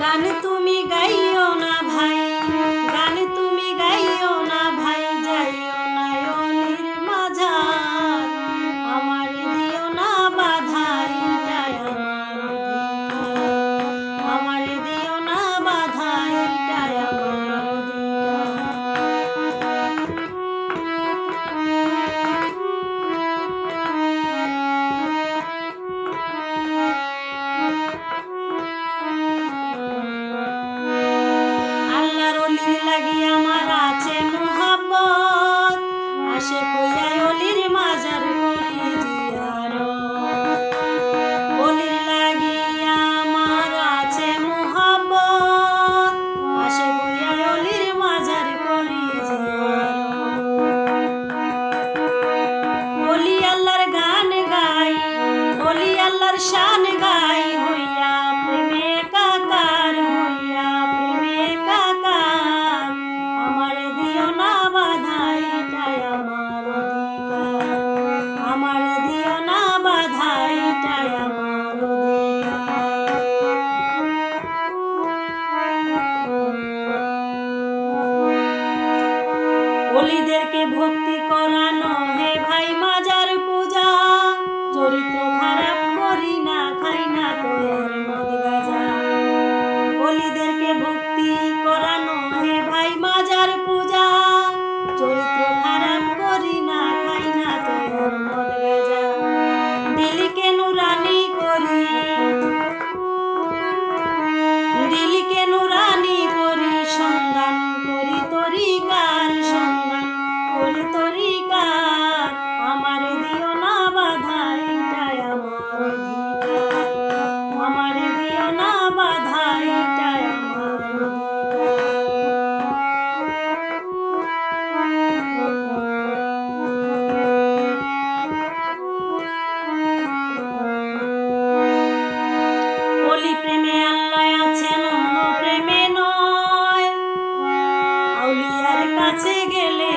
গান তুমি গাইও না ভাই। বলি, আল্লাহর শান গাই হইয়া প্রেমে কাকার হইয়া প্রেমে কাকার আমার দিও না বাধাইটাই আমার অধিকার। আমার দিও না বাধাইটাই আমার অধিকার। অলিদেরকে ভক্তি করা কাছে গেলে